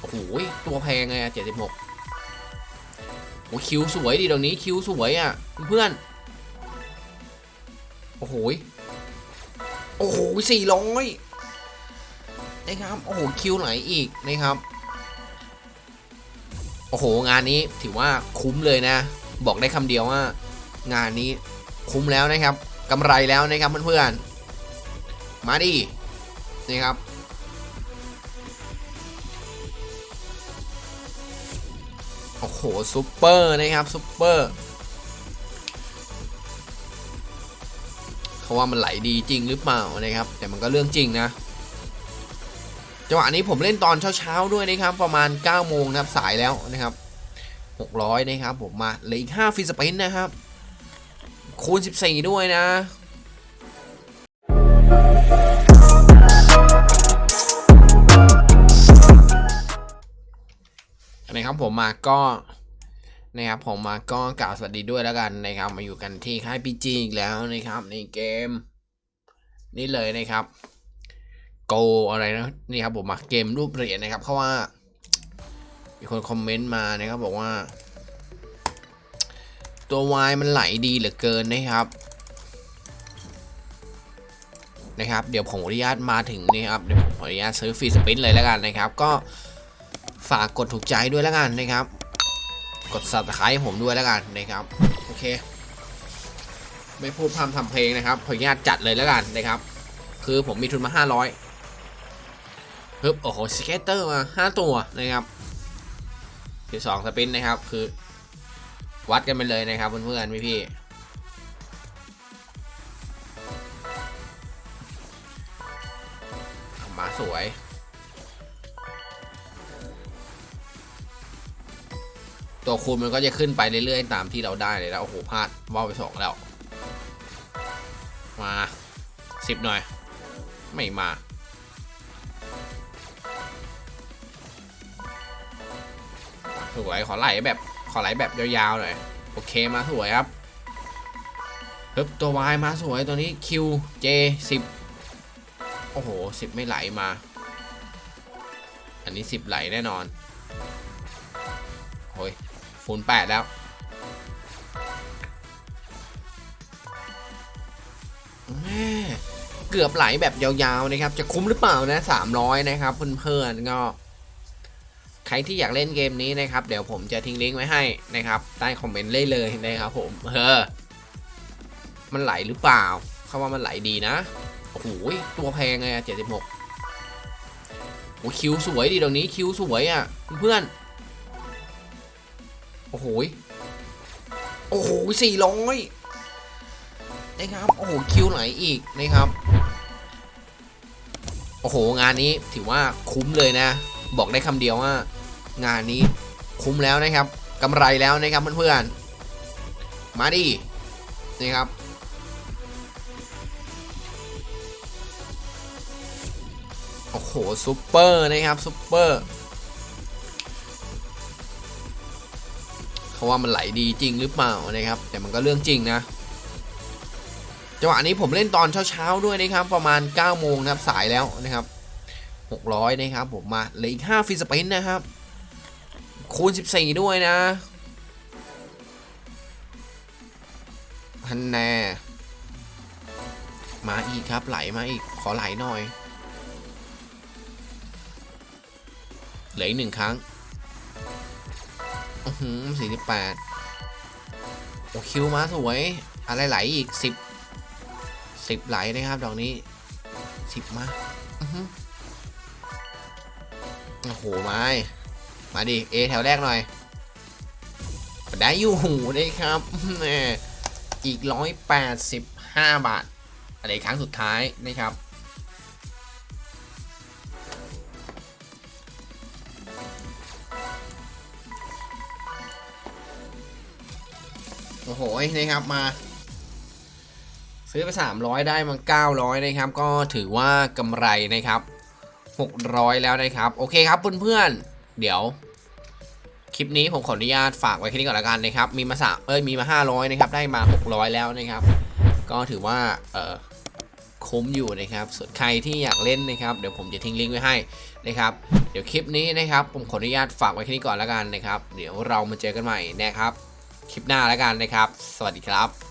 โอ้โหตัวแพงเลยอะเจ็ดสิบหกโอ้คิวสวยดิตรงนี้คิวสวยอะเพื่อนโอ้โหโอ้โหสี่ร้อยนะครับโอ้โหคิวไหนอีกนะครับโอ้โหงานนี้ถือว่าคุ้มเลยนะ บอกได้คำเดียวว่า งานนี้คุ้มแล้วนะครับกำไรแล้วนะครับเพื่อนๆมาดินี่ครับ โอ้โหซุปเปอร์นะครับซุปเปอร์เขาว่ามันไหลดีจริงหรือเปล่านะครับ แต่มันก็เรื่องจริงนะจังหวะนี้ผมเล่นตอนเช้าๆด้วยนะครับ ประมาณ9โมงนะครับสายแล้วนะครับ 600 นะครับผมมาเหลืออีก5ฟิสปินนะครับ คูณ 14 ด้วยนะ นะครับผมมาก็นะครับผมมาก็กล่าวสวัสดีด้วยแล้วกันนะครับ มาอยู่กันที่ค่ายพีจีอีกแล้วนะครับในเกม นี่เลยนะครับโกอะไรนะนี่ครับผมมาเกมรูปเหรียญนะครับเพราะว่ามีคนคอมเมนต์มานะครับบอกว่า ตัววายมันไหลดีเหลือเกินนะครับนะครับ เดี๋ยวผมอนุญาตมาถึงนี่ครับเดี๋ยวผมออนุญาตซื้อฟรีสปินเลยแล้วกันนะครับ ก็ ฝากกดถูกใจด้วยแล้วกันนะครับ กด subscribe ผมด้วยแล้วกันนะครับ โอเค ไม่พูดพร่ำทำเพลงนะครับขออนุญาตจัดเลยแล้วกันนะครับ คือผมมีทุนมา 500ปึ๊บโอ้โหสเกตเตอร์มา 5 ตัวนะครับที่สองสปินนะครับ คือ วัดกันไปเลยนะครับเพื่อนๆพี่ๆมาสวย ตัวคูณมันก็จะขึ้นไปเรื่อยๆ ตามที่เราได้เลยแล้วโอ้โหพลาดว่าไปสองแล้ว มาสิบหน่อย ไม่มาสวยขอไหลแบบขอไหลแบบยาวๆหน่อยโอเคมาสวยครับปึ๊บตัววายมาสวยตัวนี้ Q J 10โอ้โห10ไม่ไหลมา อันนี้10ไหลแน่นอนโอ้ย ฟูน8แล้วเกือบไหลแบบยาวๆนะครับ จะคุ้มหรือเปล่านะ300นะครับเพื่อนๆก็ ใครที่อยากเล่นเกมนี้นะครับ เดี๋ยวผมจะทิ้งลิงก์ไว้ให้นะครับ ใต้คอมเมนต์เลยเลยนะครับผมเออมันไหลหรือเปล่าเขาว่ามันไหลดีนะโอ้โหตัวแพงเลยอะเจ็ดสิบหกโอ้คิวสวยดิตรงนี้คิวสวยอะเพื่อน โอ้โหโอ้โหสี่ร้อยนะครับ โอ้โห คิวไหนอีกนะครับ โอ้โห งานนี้ถือว่าคุ้มเลยนะ บอกได้คำเดียวว่า งานนี้คุ้มแล้วนะครับกำไรแล้วนะครับเพื่อนๆ มาดินี่ครับ โอ้โหซูเปอร์นะครับซูเปอร์ เขาว่ามันไหลดีจริงหรือเปล่านะครับ แต่มันก็เรื่องจริงนะจังหวะนี้ผมเล่นตอนเช้าๆด้วยนะครับ ประมาณ9โมงนะครับสายแล้วนะครับ 600 นะครับผมมาเหลืออีก5ฟิสปินนะครับ คูณ 14 ด้วยนะพันแน่มาอีกครับไหลมาอีกขอไหลหน่อยเหลืออีกหนึ่งครั้ง อือหือสี่สิบแปดโอ้คิวมาสวย อะไรไหลอีกสิบสิบไหลนะครับ ดอกนี้สิบมา อือหือโอ้โหไม้มาดิเอแถวแรกหน่อย ได้อยู่นะครับอีกร้อยแปดสิบห้าบาทอะไรครั้งสุดท้ายนะครับ โอ้โหนะครับมา ซื้อไป 300 ได้มา 900 นะครับ ก็ถือว่ากำไรนะครับ 600 แล้วนะครับ โอเคครับเพื่อนๆ เดี๋ยว คลิปนี้ผมขออนุญาตฝากไว้แค่นี้ก่อนละกันนะครับ มีมาสามเอ้ยมีมา 500 นะครับ ได้มา 600 แล้วนะครับ ก็ถือว่าเออคุ้มอยู่นะครับส่วนใครที่อยากเล่นนะครับ เดี๋ยวผมจะทิ้งลิงก์ไว้ให้นะครับ เดี๋ยวคลิปนี้นะครับ ผมขออนุญาตฝากไว้แค่นี้ก่อนละกันนะครับ เดี๋ยวเรามาเจอกันใหม่นะครับ คลิปหน้าแล้วกันนะครับ สวัสดีครับ